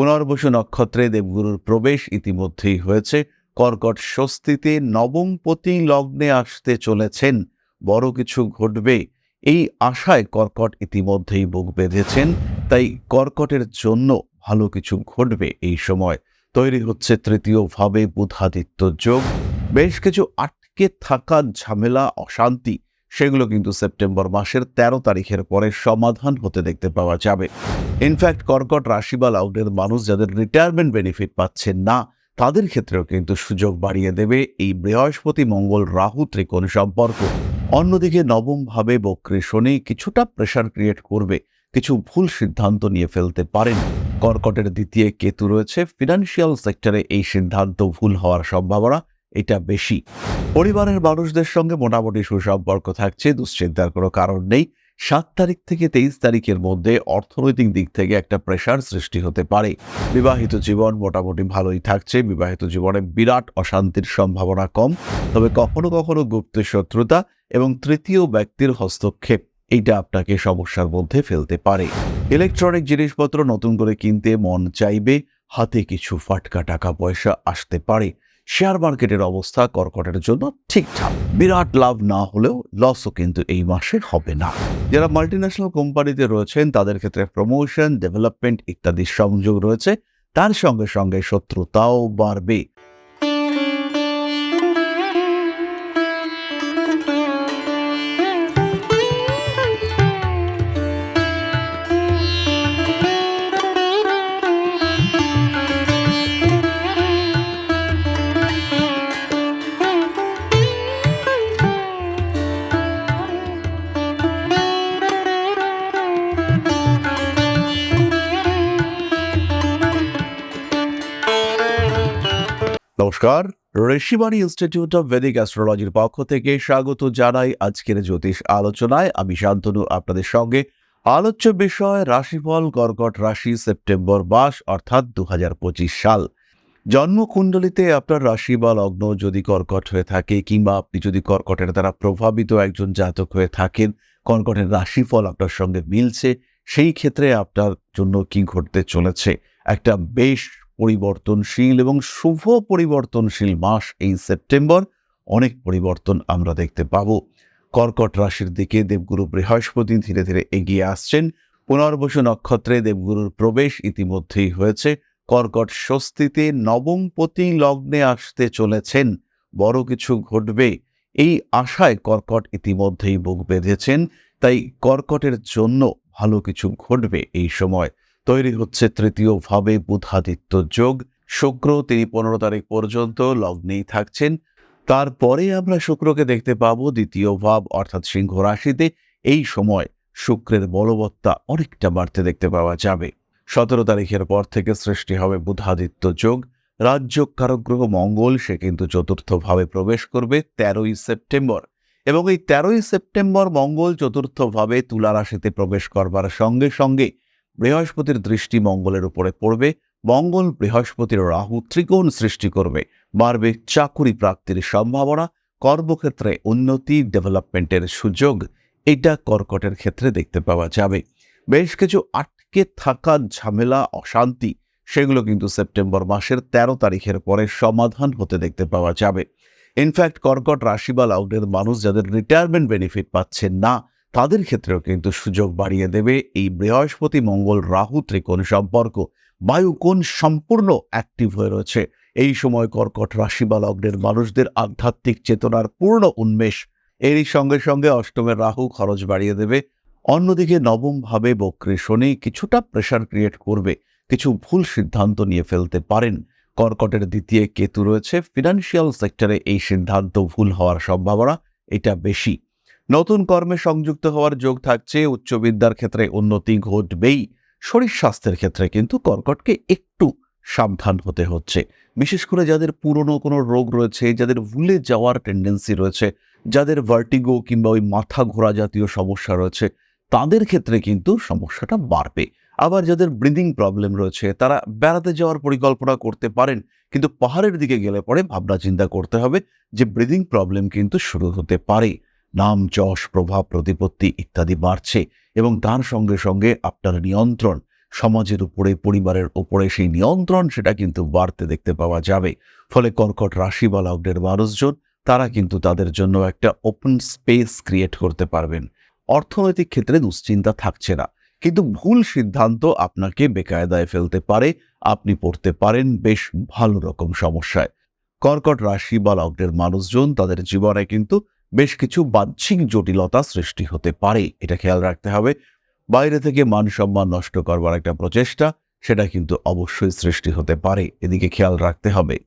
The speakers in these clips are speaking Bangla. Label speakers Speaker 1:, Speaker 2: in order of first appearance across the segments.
Speaker 1: পুনর্বসু নক্ষত্রে দেবগুরুর প্রবেশ ইতিমধ্যেই হয়েছে। কর্কট স্বস্তিতে নবমপতি লগ্নে আসতে চলেছেন। বড় কিছু ঘটবে। এই আশায় কর্কট ইতিমধ্যেই বুক বেঁধেছেন। তাই কর্কটের জন্য ভালো কিছু ঘটবে এই সময়। তৈরি হচ্ছে তৃতীয় ভাবে বুধাদিত্য যোগ। বেশ কিছু আটকে থাকা ঝামেলা, অশান্তি সেগুলো কিন্তু সেপ্টেম্বর মাসের ১৩ তারিখের পরে সমাধান হতে দেখতে পাওয়া যাবে। ইনফ্যাক্ট কর্কট রাশি বা লগ্নের মানুষ যাদের রিটায়ারমেন্ট বেনিফিট পাচ্ছেন না, তাদের ক্ষেত্রেও কিন্তু সুযোগ বাড়িয়ে দেবে এই বৃহস্পতি, মঙ্গল, রাহু ত্রিকোণ সম্পর্ক। অন্যদিকে নবমভাবে বক্রী শনি কিছুটা প্রেশার ক্রিয়েট করবে, কিছু ভুল সিদ্ধান্ত নিয়ে ফেলতে পারেন। কর্কটের দ্বিতীয় কেতু রয়েছে ফিনান্সিয়াল সেক্টরে এই সিদ্ধান্ত ভুল হওয়ার সম্ভাবনা। এটা বেশি। পরিবারের মানুষদের সঙ্গে মোটামুটি সুসম্পর্ক থাকছে, দুশ্চিন্তার কোনো কারণ নেই। সাত তারিখ থেকে তেইশ তারিখের মধ্যে অর্থনৈতিক দিক থেকে একটা প্রেশার সৃষ্টি হতে পারে। বিবাহিত জীবন মোটামুটি ভালোই থাকছে, বিবাহিত জীবনে বিরাট অশান্তির সম্ভাবনা কম। তবে কখনো কখনো গুপ্ত শত্রুতা এবং তৃতীয় ব্যক্তির হস্তক্ষেপ, এইটা আপনাকে সমস্যার মধ্যে ফেলতে পারে। ইলেকট্রনিক জিনিসপত্র নতুন করে কিনতে মন চাইবে, হাতে কিছু ফাটকা টাকা পয়সা আসতে পারে। শেয়ার মার্কেটের অবস্থা কর্কটের জন্য ঠিকঠাক। বিরাট লাভ না হলেও লসও কিন্তু এই মাসে হবে না। যারা মাল্টিন্যাশনাল কোম্পানিতে রয়েছেন, তাদের ক্ষেত্রে প্রমোশন ডেভেলপমেন্ট ইত্যাদি সংযোগ রয়েছে। তার সঙ্গে সঙ্গে শত্রুতাও বাড়বে। নমস্কার। ঋষিবাণী ইনস্টিটিউট অফ ভেদিক অ্যাস্ট্রোলজির পক্ষ থেকে স্বাগত জানাই আজকের জ্যোতিষ আলোচনায়। আমি শান্তনু, আপনাদের সঙ্গে। আলোচ্য বিষয়, রাশিফল, কর্কট রাশি, সেপ্টেম্বর মাস, অর্থাৎ দু হাজার পঁচিশ সাল। জন্মকুণ্ডলিতে আপনার রাশি বা লগ্ন যদি কর্কট হয়ে থাকে কিংবা আপনি যদি কর্কটের দ্বারা প্রভাবিত একজন জাতক হয়ে থাকেন, কর্কটের রাশিফল আপনার সঙ্গে মিলছে, সেই ক্ষেত্রে আপনার জন্য কি ঘটতে চলেছে? একটা বেশ পরিবর্তনশীল এবং শুভ পরিবর্তনশীল মাস এই সেপ্টেম্বর। অনেক পরিবর্তন আমরা দেখতে পাব। কর্কট রাশির দিকে দেবগুরু বৃহস্পতি ধীরে ধীরে এগিয়ে আসছেন। পুনর্বসু নক্ষত্রে দেবগুরুর প্রবেশ ইতিমধ্যেই হয়েছে। কর্কট স্বস্তিতে নবমপতি লগ্নে আসতে চলেছেন। বড় কিছু ঘটবে। এই আশায় কর্কট ইতিমধ্যেই বুক বেঁধেছেন। তাই কর্কটের জন্য ভালো কিছু ঘটবে এই সময়। তৈরি হচ্ছে তৃতীয় ভাবে বুধাদিত্য যোগ। শুক্র তিনি পনেরো তারিখ পর্যন্ত লগ্নেই থাকছেন। তারপরে আমরা শুক্রকে দেখতে পাবো দ্বিতীয় ভাব, অর্থাৎ সিংহ রাশিতে। এই সময় শুক্রের বলবত্তা অনেকটা বাড়তে দেখতে পাওয়া যাবে। সতেরো তারিখের পর থেকে সৃষ্টি হবে বুধাদিত্য যোগ। রাজ্য কারগ্রহ মঙ্গল, সে কিন্তু চতুর্থ ভাবে প্রবেশ করবে তেরোই সেপ্টেম্বর। এবং এই তেরোই সেপ্টেম্বর মঙ্গল চতুর্থ ভাবে তুলা রাশিতে প্রবেশ করবার সঙ্গে সঙ্গে বৃহস্পতির দৃষ্টি মঙ্গলের উপরে পড়বে, মঙ্গল বৃহস্পতির রাহু ত্রিকোণ সৃষ্টি করবে, বাড়বে চাকুরি প্রাপ্তির সম্ভাবনা, কর্মক্ষেত্রে উন্নতি, ডেভেলপমেন্টের সুযোগ, এটা কর্কটের ক্ষেত্রে দেখতে পাওয়া যাবে। বেশ কিছু আটকে থাকা ঝামেলা, অশান্তি, সেগুলো কিন্তু সেপ্টেম্বর মাসের ১৩ তারিখের পরে সমাধান হতে দেখতে পাওয়া যাবে। ইনফ্যাক্ট কর্কট রাশি বা লগ্নের মানুষ যাদের রিটায়ারমেন্ট বেনিফিট পাচ্ছেন না তাদের ক্ষেত্রেও কিন্তু সুযোগ বাড়িয়ে দেবে। এই বৃহস্পতি, মঙ্গল, রাহু ত্রিকোণ সম্পর্ক। বায়ু কোণ সম্পূর্ণ অ্যাক্টিভ হয়ে রয়েছে। এই সময় কর্কট রাশি বা লগ্নের মানুষদের আধ্যাত্মিক চেতনার পূর্ণ উন্মেষ। এরই সঙ্গে সঙ্গে অষ্টমের রাহু খরচ বাড়িয়ে দেবে। অন্যদিকে নবম ভাবে বক্রী শনি কিছুটা প্রেশার ক্রিয়েট করবে। কিছু ভুল সিদ্ধান্ত নিয়ে ফেলতে পারেন। কর্কটের দ্বিতীয় কেতু রয়েছে। ফিনান্সিয়াল সেক্টরে এই সিদ্ধান্ত ভুল হওয়ার সম্ভাবনা এটা বেশি। নতুন কর্মে সংযুক্ত হওয়ার যোগ থাকছে, উচ্চ বিদ্যার ক্ষেত্রে উন্নতি ঘটবেই, শরীর স্বাস্থ্যের ক্ষেত্রে কিন্তু কর্কটকে একটু সাবধান হতে হচ্ছে। বিশেষ করে যাদের পুরনো কোনো রোগ রয়েছে, যাদের ভুলে যাওয়ার টেন্ডেন্সি রয়েছে, যাদের ভার্টিগো কিংবা ওই মাথা ঘোরা জাতীয় সমস্যা রয়েছে, তাদের ক্ষেত্রে কিন্তু সমস্যাটা বাড়বে। আবার যাদের ব্রিদিং প্রবলেম রয়েছে, তারা বেড়াতে যাওয়ার পরিকল্পনা করতে পারেন, কিন্তু পাহাড়ের দিকে গেলে পরে ভাবনা চিন্তা করতে হবে যে ব্রিদিং প্রবলেম কিন্তু শুরু হতে পারে। নাম, যশ, প্রভাব, প্রতিপত্তি ইত্যাদি বাড়ছে এবং তার সঙ্গে সঙ্গে আপনার নিয়ন্ত্রণ, সমাজের উপরে, পরিবারের উপরে সেই নিয়ন্ত্রণ সেটা কিন্তু বাড়তে দেখতে পাওয়া যাবে। ফলে কর্কট রাশি বা লগ্নের মানুষজন, তারা কিন্তু তাদের জন্য একটা ওপেন স্পেস ক্রিয়েট করতে পারবেন। অর্থনৈতিক ক্ষেত্রে দুশ্চিন্তা থাকছে না, কিন্তু ভুল সিদ্ধান্ত আপনাকে বেকায়দায় ফেলতে পারে, আপনি পড়তে পারেন বেশ ভালো রকম সমস্যায়। কর্কট রাশি বা লগ্নের মানুষজন, তাদের জীবনে কিন্তু বেশ কিছু বাহ্যিক জটিলতা সৃষ্টি হতে পারে। এটা খেয়াল রাখতে হবে। বাইরে থেকে মান সম্মান নষ্ট করবার একটা প্রচেষ্টা, সেটা কিন্তু অবশ্যই সৃষ্টি হতে পারে। এদিকে খেয়াল রাখতে হবে।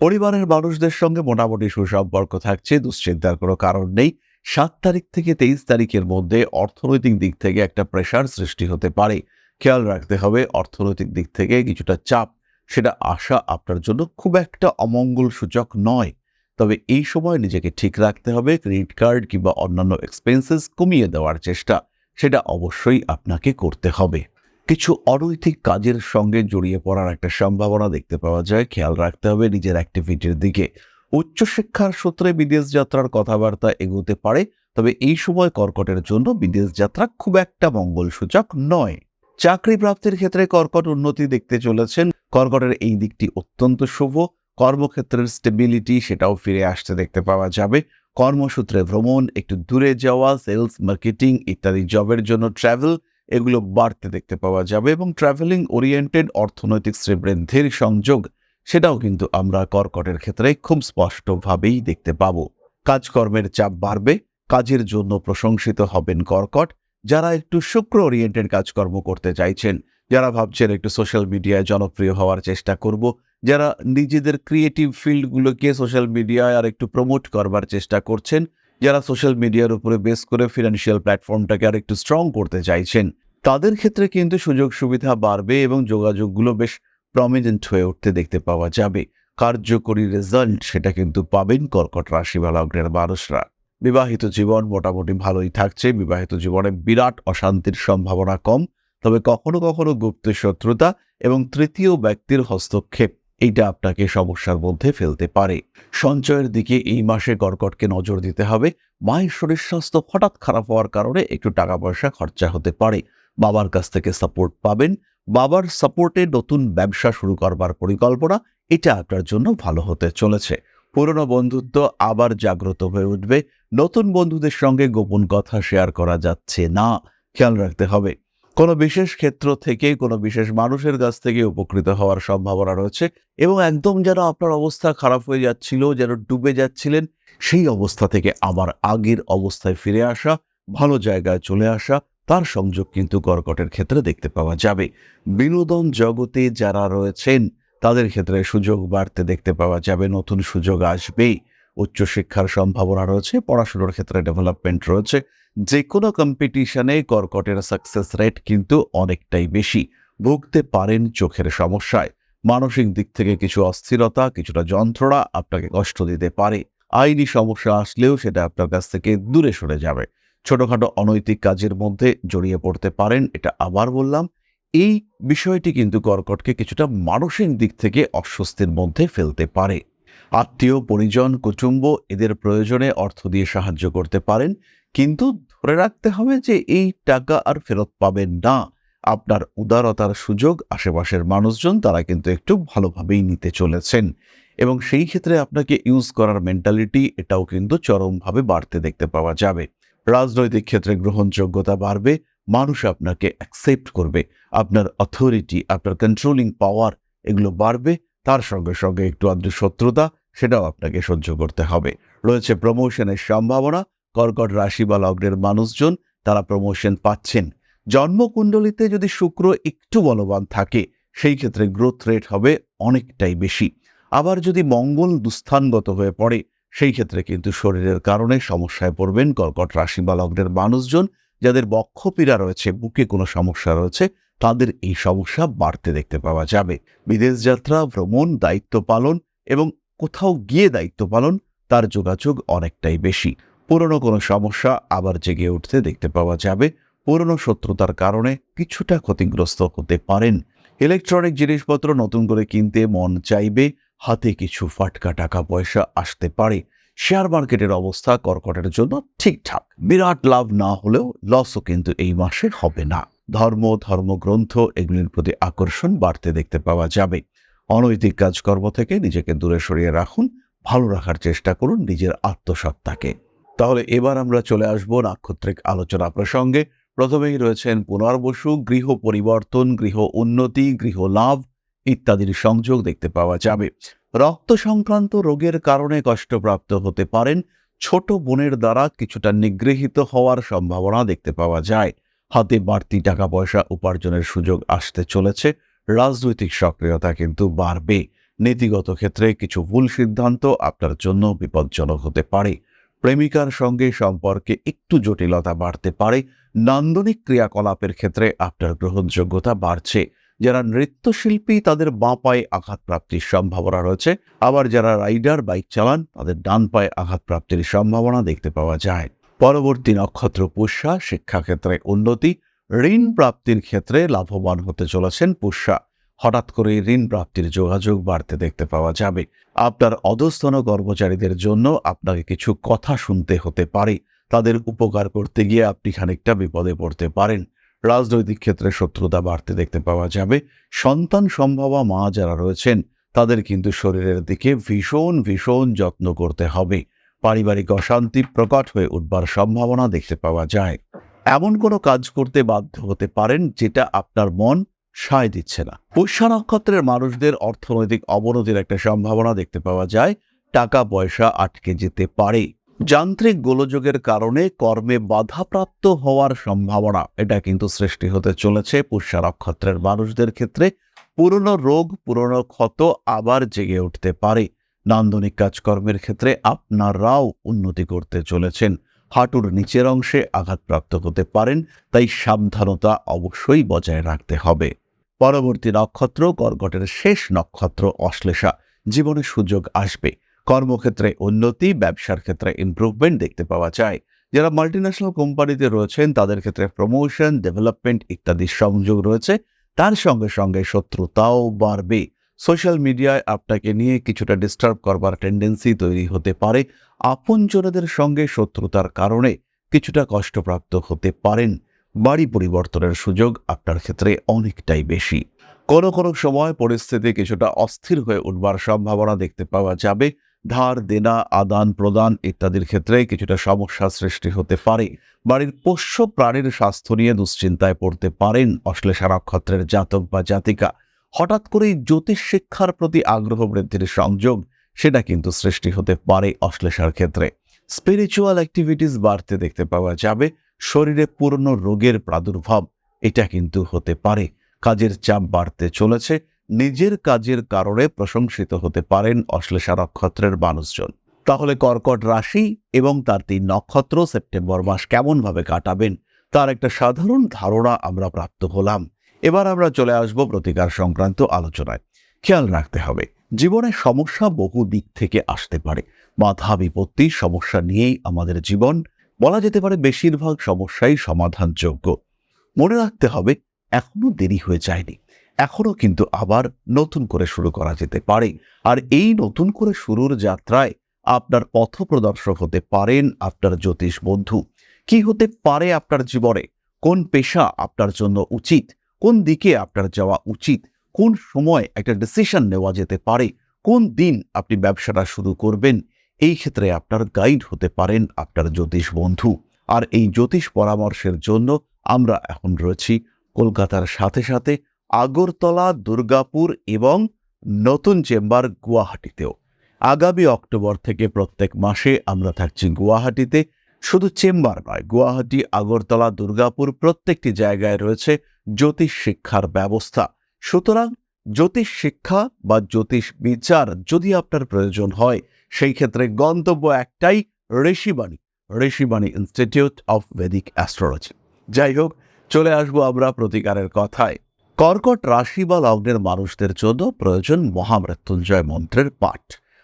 Speaker 1: পরিবারের মানুষদের সঙ্গে মোটামুটি সুসম্পর্ক থাকছে, দুশ্চিন্তার কোনো কারণ নেই। সাত তারিখ থেকে তেইশ তারিখের মধ্যে অর্থনৈতিক দিক থেকে একটা প্রেশার সৃষ্টি হতে পারে। খেয়াল রাখতে হবে, অর্থনৈতিক দিক থেকে কিছুটা চাপ, সেটা আসা আপনার জন্য খুব একটা অমঙ্গল সূচক নয়। তবে এই সময় নিজেকে ঠিক রাখতে হবে ক্রেডিট কার্ড কিংবা অন্যান্য এক্সপেন্সেস কমিয়ে দেওয়ার চেষ্টা, সেটা অবশ্যই আপনাকে করতে হবে। কিছু অনৈতিক কাজের সঙ্গে জড়িয়ে পড়ার একটা সম্ভাবনা দেখতে পাওয়া যায়, খেয়াল রাখতে হবে নিজের অ্যাক্টিভিটির দিকে। উচ্চশিক্ষার সূত্রে বিদেশ যাত্রার কথাবার্তা এগোতে পারে, তবে এই সময় কর্কটের জন্য বিদেশ যাত্রা খুব একটা মঙ্গলসূচক নয়। চাকরি প্রাপ্তির ক্ষেত্রে কর্কট উন্নতি দেখতে চলেছেন। কর্কটের এই দিকটি অত্যন্ত শুভ। কর্মক্ষেত্রের স্টেবিলিটি সেটাও ফিরে আসতে দেখতে পাওয়া যাবে। কর্মসূত্রে ভ্রমণ, একটু দূরে যাওয়া সেলস মার্কেটিং ইত্যাদি জবের জন্য ট্রাভেল এগুলো বাড়তে দেখতে পাওয়া যাবে এবং ট্রাভেলিং ওরিয়েন্টেড অর্থনৈতিক শ্রীবৃদ্ধির সংযোগ, সেটাও কিন্তু আমরা কর্কটের ক্ষেত্রে খুব স্পষ্টভাবেই দেখতে পাব। কাজকর্মের চাপ বাড়বে, কাজের জন্য প্রশংসিত হবেন কর্কট, যারা একটু শুক্র ওরিয়েন্টেড কাজকর্ম করতে চাইছেন, যারা ভাবছেন একটু সোশ্যাল মিডিয়ায় জনপ্রিয় হওয়ার চেষ্টা করব যারা নিজেদের ক্রিয়েটিভ ফিল্ডগুলোকে সোশ্যাল মিডিয়ায় আর একটু প্রমোট করবার চেষ্টা করছেন, যারা সোশ্যাল মিডিয়ার উপরে বেস করে ফিনান্সিয়াল প্ল্যাটফর্মটাকে আর একটু স্ট্রং করতে চাইছেন, তাদের ক্ষেত্রে কিন্তু সুযোগ সুবিধা বাড়বে এবং যোগাযোগগুলো বেশ প্রমিনেন্ট হয়ে উঠতে দেখতে পাওয়া যাবে। কার্যকরী রেজাল্ট সেটা কিন্তু পাবেন কর্কট রাশি বা লগ্নের মানুষরা। বিবাহিত জীবন মোটামুটি ভালোই থাকছে, বিবাহিত জীবনে বিরাট অশান্তির সম্ভাবনা কম, তবে কখনো কখনো গুপ্ত শত্রুতা এবং তৃতীয় ব্যক্তির হস্তক্ষেপ এইটা আপনাকে সমস্যার মধ্যে ফেলতে পারে। সঞ্চয়ের দিকে এই মাসে কর্কটকে নজর দিতে হবে। মায়ের শরীর স্বাস্থ্য হঠাৎ খারাপ হওয়ার কারণে একটু টাকা পয়সা খরচা হতে পারে। বাবার কাছ থেকে সাপোর্ট পাবেন। বাবার সাপোর্টে নতুন ব্যবসা শুরু করবার পরিকল্পনা এটা আপনার জন্য ভালো হতে চলেছে। পুরনো বন্ধুত্ব আবার জাগ্রত হয়ে উঠবে। নতুন বন্ধুদের সঙ্গে গোপন কথা শেয়ার করা যাচ্ছে না। খেয়াল রাখতে হবে। কোনো বিশেষ ক্ষেত্র থেকে কোনো বিশেষ মানুষের কাছ থেকে উপকৃত হওয়ার সম্ভাবনা রয়েছে এবং একদম যেন আপনার অবস্থা খারাপ হয়ে যাচ্ছিল, যেন ডুবে যাচ্ছিলেন, সেই অবস্থা থেকে আবার আগের অবস্থায় ফিরে আসা, ভালো জায়গায় চলে আসা, তার সংযোগ কিন্তু কর্কটের ক্ষেত্রে দেখতে পাওয়া যাবে। বিনোদন জগতে যারা রয়েছেন, তাদের ক্ষেত্রে সুযোগ বাড়তে দেখতে পাওয়া যাবে, নতুন সুযোগ আসবেই। উচ্চশিক্ষার সম্ভাবনা রয়েছে, পড়াশুনোর ক্ষেত্রে ডেভেলপমেন্ট রয়েছে যে কোনো কম্পিটিশনে কর্কটের সাকসেস রেট কিন্তু অনেকটাই বেশি। ভুগতে পারেন চোখের সমস্যায়। মানসিক দিক থেকে কিছু অস্থিরতা, কিছুটা যন্ত্রণা আপনাকে কষ্ট দিতে পারে। আইনি সমস্যা আসলেও সেটা আপনার কাছ থেকে দূরে সরে যাবে। ছোটখাটো অনৈতিক কাজের মধ্যে জড়িয়ে পড়তে পারেন, এটা আবার বললাম। এই বিষয়টি কিন্তু কর্কটকে কিছুটা মানসিক দিক থেকে অস্বস্তির মধ্যে ফেলতে পারে। আত্মীয়, পরিজন, কুটুম্ব এদের প্রয়োজনে অর্থ দিয়ে সাহায্য করতে পারেন, কিন্তু ধরে রাখতে হবে যে এই টাকা আর ফেরত পাবেন না। আপনার উদারতার সুযোগ আশেপাশের মানুষজন তারা কিন্তু একটু ভালোভাবেই নিতে চলেছেন। এবং সেই ক্ষেত্রে আপনাকে ইউজ করার মেন্টালিটি এটাও কিন্তু চরমভাবে বাড়তে দেখতে পাওয়া যাবে। রাজনৈতিক ক্ষেত্রে গ্রহণযোগ্যতা বাড়বে, মানুষ আপনাকে অ্যাকসেপ্ট করবে, আপনার অথরিটি আপনার কন্ট্রোলিং পাওয়ার এগুলো বাড়বে, তার সঙ্গে সঙ্গে একটু আদ্র শত্রুতা সেটাও আপনাকে সহ্য করতে হবে। রয়েছে প্রমোশনের সম্ভাবনা কর্কট রাশি বা লগ্নের মানুষজন তারা প্রমোশন পাচ্ছেন। জন্মকুণ্ডলিতে যদি শুক্র একটু বলবান থাকে, সেই ক্ষেত্রে গ্রোথ রেট হবে অনেকটাই বেশি। আবার যদি মঙ্গল দুস্থানগত হয়ে পড়ে, সেই ক্ষেত্রে কিন্তু শরীরের কারণে সমস্যায় পড়বেন কর্কট রাশি বা লগ্নের মানুষজন। যাদের বক্ষপীড়া রয়েছে, বুকে কোনো সমস্যা রয়েছে, তাদের এই সমস্যা বাড়তে দেখতে পাওয়া যাবে। বিদেশ যাত্রা, ভ্রমণ, দায়িত্ব পালন এবং কোথাও গিয়ে দায়িত্ব পালন, তার যোগাযোগ অনেকটাই বেশি। পুরনো কোনো সমস্যা আবার জেগে উঠতে দেখতে পাওয়া যাবে। পুরনো শত্রুতার কারণে কিছুটা ক্ষতিগ্রস্ত হতে পারেন। ইলেকট্রনিক জিনিসপত্র নতুন করে কিনতে মন চাইবে, হাতে কিছু ফাটকা টাকা পয়সা আসতে পারে। শেয়ার মার্কেটের অবস্থা কর্কটের জন্য ঠিকঠাক। বিরাট লাভ না হলেও লসও কিন্তু এই মাসে হবে না। ধর্ম, ধর্মগ্রন্থ এগুলির প্রতি আকর্ষণ বাড়তে দেখতে পাওয়া যাবে। অনৈতিক কাজকর্ম থেকে নিজেকে দূরে সরিয়ে রাখুন, ভালো রাখার চেষ্টা করুন নিজের আত্মসত্তাকে তাহলে এবার আমরা চলে আসব নাক্ষত্রিক আলোচনা প্রসঙ্গে। প্রথমেই রয়েছেন পুনর্বসু গৃহ পরিবর্তন, গৃহ উন্নতি, গৃহ লাভ ইত্যাদির সংযোগ দেখতে পাওয়া যাবে। রক্ত সংক্রান্ত রোগের কারণে কষ্টপ্রাপ্ত হতে পারেন। ছোট বোনের দ্বারা কিছুটা নিগৃহীত হওয়ার সম্ভাবনা দেখতে পাওয়া যায়। হাতে বাড়তি টাকা পয়সা উপার্জনের সুযোগ আসতে চলেছে। রাজনৈতিক সক্রিয়তা কিন্তু বাড়বে। নীতিগত ক্ষেত্রে কিছু ভুল সিদ্ধান্ত আপনার জন্য বিপজ্জনক হতে পারে। প্রেমিকার সঙ্গে সম্পর্কে একটু জটিলতা বাড়তে পারে। নান্দনিক ক্রিয়াকলাপের ক্ষেত্রে আপনার গ্রহণযোগ্যতা বাড়ছে। যারা নৃত্যশিল্পী, তাদের বাঁ পায়ে আঘাতপ্রাপ্তির সম্ভাবনা রয়েছে। আবার যারা রাইডার, বাইক চালান, তাদের ডান পায়ে আঘাতপ্রাপ্তির সম্ভাবনা দেখতে পাওয়া যায়। পরবর্তী নক্ষত্র পুষ্যা, শিক্ষাক্ষেত্রে উন্নতি। ঋণ প্রাপ্তির ক্ষেত্রে লাভবান হতে চলেছেন পুষ্যা। হঠাৎ করে ঋণ প্রাপ্তির যোগাযোগ বাড়তে দেখতে পাওয়া যাবে। আপনার অধস্তন কর্মচারীদের জন্য আপনাকে কিছু কথা শুনতে হতে পারে। তাদের উপকার করতে গিয়ে আপনি খানিকটা বিপদে পড়তে পারেন। রাজনৈতিক ক্ষেত্রে শত্রুতা বাড়তে দেখতে পাওয়া যাবে। সন্তান সম্ভাবা মা যারা রয়েছেন, তাদের কিন্তু শরীরের দিকে ভীষণ ভীষণ যত্ন করতে হবে। পারিবারিক অশান্তি প্রকট হয়ে উঠবার সম্ভাবনা দেখতে পাওয়া যায়। এমন কোনো কাজ করতে বাধ্য হতে পারেন যেটা আপনার মন সায় দিচ্ছে না। পুষ্যা নক্ষত্রের মানুষদের অর্থনৈতিক অবনতির একটা সম্ভাবনা দেখতে পাওয়া যায়। টাকা পয়সা আটকে যেতে পারে। যান্ত্রিক গোলযোগের কারণে কর্মে বাধাপ্রাপ্ত হওয়ার সম্ভাবনা, এটা কিন্তু সৃষ্টি হতে চলেছে পুষ্যা নক্ষত্রের মানুষদের ক্ষেত্রে। পুরনো রোগ, পুরনো ক্ষত আবার জেগে উঠতে পারে। নান্দনিক কাজকর্মের ক্ষেত্রে আপনারাও উন্নতি করতে চলেছেন। হাঁটুর নিচের অংশে আঘাতপ্রাপ্ত হতে পারেন, তাই সাবধানতা অবশ্যই বজায় রাখতে হবে। পরবর্তী নক্ষত্র কর্কটের শেষ নক্ষত্র অশ্লেষা। জীবনে সুযোগ আসবে। কর্মক্ষেত্রে উন্নতি, ব্যবসার ক্ষেত্রে ইমপ্রুভমেন্ট দেখতে পাওয়া যায়। যারা মাল্টিন্যাশনাল কোম্পানিতে রয়েছেন, তাদের ক্ষেত্রে প্রমোশন ডেভেলপমেন্ট ইত্যাদির সংযোগ রয়েছে। তার সঙ্গে সঙ্গে শত্রুতাও বাড়বে। সোশ্যাল মিডিয়ায় আপনাকে নিয়ে কিছুটা ডিস্টার্ব করবার টেন্ডেন্সি তৈরি হতে পারে। আপনজনেদের সঙ্গে শত্রুতার কারণে কিছুটা কষ্টপ্রাপ্ত হতে পারেন। বাড়ি পরিবর্তনের সুযোগ আপনার ক্ষেত্রে অনেকটাই বেশি। কোনো কোনো সময় পরিস্থিতি কিছুটা অস্থির হয়ে উঠবার সম্ভাবনা দেখতে পাওয়া যাবে। ধার, দেনা, আদান প্রদান ইত্যাদির ক্ষেত্রে কিছুটা সমস্যা সৃষ্টি হতে পারে। বাড়ির পোষ্য প্রাণীর স্বাস্থ্য নিয়ে দুশ্চিন্তায় পড়তে পারেন অশ্লেষা নক্ষত্রের জাতক বা জাতিকা। হঠাৎ করেই জ্যোতিষ শিক্ষার প্রতি আগ্রহ বৃদ্ধির সংযোগ, সেটা কিন্তু সৃষ্টি হতে পারে অশ্লেষার ক্ষেত্রে। স্পিরিচুয়াল অ্যাক্টিভিটিস বাড়তে দেখতে পাওয়া যাবে। শরীরে পুরনো রোগের প্রাদুর্ভাব, এটা কিন্তু হতে পারে। কাজের চাপ বাড়তে চলেছে, নিজের কাজের কারণে প্রশংসিত হতে পারেন অশ্লেষা নক্ষত্রের মানুষজন। তাহলে কর্কট রাশি এবং তার তিন নক্ষত্র সেপ্টেম্বর মাস কেমনভাবে কাটাবেন, তার একটা সাধারণ ধারণা আমরা প্রাপ্ত হলাম। এবার আমরা চলে আসব প্রতিকার সংক্রান্ত আলোচনায়। খেয়াল রাখতে হবে, জীবনে সমস্যা বহু দিক থেকে আসতে পারে। মাথা বিপত্তি, সমস্যা নিয়েই আমাদের জীবন বলা যেতে পারে বেশিরভাগ সমস্যাই সমাধানযোগ্য। মনে রাখতে হবে, এখনও দেরি হয়ে যায়নি। এখনও কিন্তু আবার নতুন করে শুরু করা যেতে পারে। আর এই নতুন করে শুরুর যাত্রায় আপনার পথপ্রদর্শক হতে পারেন আপনার জ্যোতিষ বন্ধু। কি হতে পারে আপনার জীবনে? কোন পেশা আপনার জন্য উচিত? কোন দিকে আপনার যাওয়া উচিত? কোন সময় একটা ডিসিশন নেওয়া যেতে পারে? কোন দিন আপনি ব্যবসাটা শুরু করবেন? এই ক্ষেত্রে আপনার গাইড হতে পারেন আপনার জ্যোতিষ বন্ধু। আর এই জ্যোতিষ পরামর্শের জন্য আমরা এখন রয়েছি কলকাতার সাথে সাথে আগরতলা, দুর্গাপুর এবং নতুন চেম্বার গুয়াহাটিতেও। আগামী অক্টোবর থেকে প্রত্যেক মাসে আমরা থাকছি গুয়াহাটিতে। শুধু চেম্বার নয়, গুয়াহাটি, আগরতলা, দুর্গাপুর প্রত্যেকটি জায়গায় রয়েছে জ্যোতিষ শিক্ষার ব্যবস্থা। সুতরাং জ্যোতিষ শিক্ষা বা জ্যোতিষ বিচার যদি আপনার প্রয়োজন হয়, সেই ক্ষেত্রে গন্তব্য একটাই Rishibani Rishibani institute of Vedic astrology যাই হোক, চলে আসব আমরা প্রতিকারের কথায়। কর্কট রাশি বা লগ্নের মানুষদের জন্য প্রয়োজন মহামৃত্যুঞ্জয় মন্ত্রের পাঠ।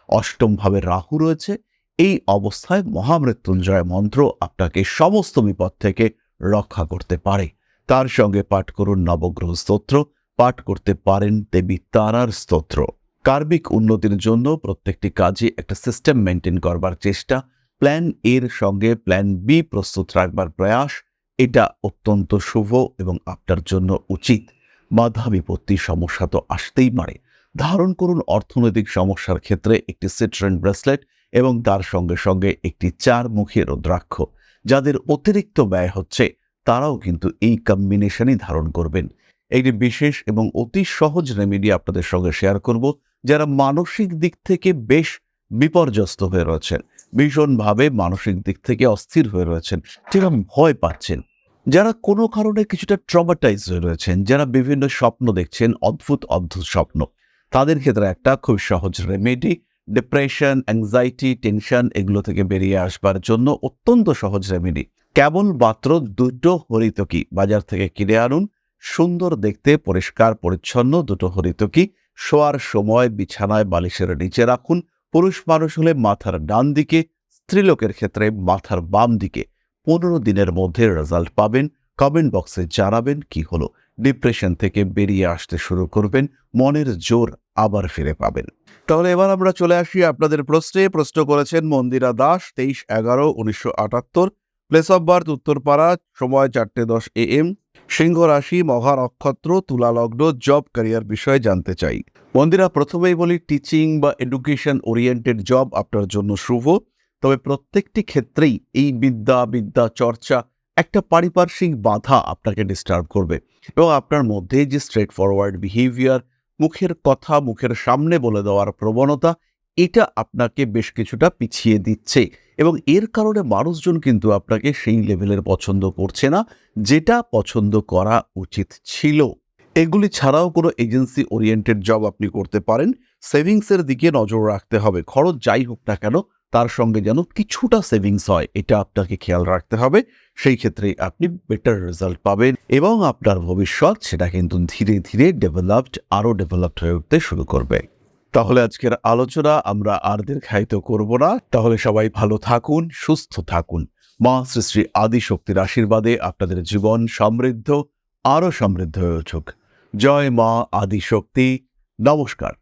Speaker 1: অষ্টমভাবে রাহু রয়েছে, এই অবস্থায় মহামৃত্যুঞ্জয় মন্ত্র আপনাকে সমস্ত বিপদ থেকে রক্ষা করতে পারে। তার সঙ্গে পাঠ করুন নবগ্রহ স্তোত্র পাঠ করতে পারেন দেবী তারার স্তোত্র। কার্বিক উন্নতির জন্য প্রত্যেকটি কাজে একটা সিস্টেম মেনটেন করবার চেষ্টা। প্ল্যান এর সঙ্গে প্ল্যান বি প্রস্তুত রাখবার প্রয়াস, এটা অত্যন্ত শুভ এবং আপনার জন্য উচিত। বাধা বিপত্তি সমস্যা তো আসতেই পারে। ধারণ করুন অর্থনৈতিক সমস্যার ক্ষেত্রে একটি সিট্রেন ব্রেসলেট এবং তার সঙ্গে সঙ্গে একটি চার মুখী রুদ্রাক্ষ। যাদের অতিরিক্ত ব্যয় হচ্ছে, তারাও কিন্তু এই কম্বিনেশনই ধারণ করবেন। একটি বিশেষ এবং অতি সহজ রেমেডি আপনাদের সঙ্গে শেয়ার করব, যারা মানসিক দিক থেকে বেশ বিপর্যস্ত হয়ে রয়েছেন, ভীষণভাবে মানসিক দিক থেকে অস্থির হয়ে রয়েছেন, যারা ভয় পাচ্ছেন, যারা কোনো কারণে কিছুটা ট্রমাটাইজ হয়ে রয়েছেন, যারা বিভিন্ন স্বপ্ন দেখছেন, অদ্ভুত অদ্ভুত স্বপ্ন, তাদের ক্ষেত্রে একটা খুব সহজ রেমেডি ডিপ্রেশন অ্যাংজাইটি টেনশন এগুলো থেকে বেরিয়ে আসবার জন্য অত্যন্ত সহজ রেমেডি কেবল মাত্র দুটো হরিতকি বাজার থেকে কিনে আনুন সুন্দর দেখতে, পরিষ্কার, পরিচ্ছন্ন, দুটো হরিতকি, শোয়ার সময় বিছানায় বালিশের নিচে রাখুন। পুরুষ মানুষ হলে মাথার ডান দিকে স্ত্রীলোকের ক্ষেত্রে মাথার বাম দিকে। পনেরো দিনের মধ্যে রেজাল্ট পাবেন। কমেন্ট বক্সে জানাবেন কি হলো। ডিপ্রেশন থেকে বেরিয়ে আসতে শুরু করবেন। মনের জোর আবার ফিরে পাবেন। তাহলে এবার আমরা চলে আসি আপনাদের প্রশ্নে। প্রশ্ন করেছেন মন্দিরা দাস, তেইশ এগারো, উনিশশো আটাত্তর। প্লেস অফ বার্থ উত্তরপাড়া, সময় চারটে দশ এ এম সিংহ রাশি মহা নক্ষত্র, তুলা লগ্ন জব ক্যারিয়ার বিষয়ে জানতে চাই। মন্দিরা প্রথমেই বলি টিচিং বা এডুকেশন ওরিয়েন্টেড জব আপনার জন্য শুভ। তবে প্রত্যেকটি ক্ষেত্রেই এই বিদ্যা বিদ্যা, চর্চা একটা পারিপার্শ্বিক বাধা আপনাকে ডিস্টার্ব করবে। এবং আপনার মধ্যে যে স্ট্রেট ফরওয়ার্ড বিহেভিয়ার মুখের কথা, মুখের সামনে বলে দেওয়ার প্রবণতা, এটা আপনাকে বেশ কিছুটা পিছিয়ে দিচ্ছে। এবং এর কারণে মানুষজন কিন্তু আপনাকে সেই লেভেলের পছন্দ করছে না, যেটা পছন্দ করা উচিত ছিল। এগুলি ছাড়াও কোনো এজেন্সি ওরিয়েন্টেড জব আপনি করতে পারেন। সেভিংসের দিকে নজর রাখতে হবে। খরচ যাই হোক না কেন, তার সঙ্গে যেন কিছুটা সেভিংস হয়, এটা আপনাকে খেয়াল রাখতে হবে। সেই ক্ষেত্রে আপনি বেটার রেজাল্ট পাবেন এবং আপনার ভবিষ্যৎ সেটা কিন্তু ধীরে ধীরে ডেভেলপড, আরও ডেভেলপড হয়ে উঠতে শুরু করবে। তাহলে আজকের আলোচনা আমরা আর দীর্ঘায়িত করব না। তাহলে সবাই ভালো থাকুন, সুস্থ থাকুন। মা শ্রী শ্রী আদি শক্তির আশীর্বাদে আপনাদের জীবন সমৃদ্ধ, আরও সমৃদ্ধ হয়ে উঠুক। জয় মা আদিশক্তি। নমস্কার।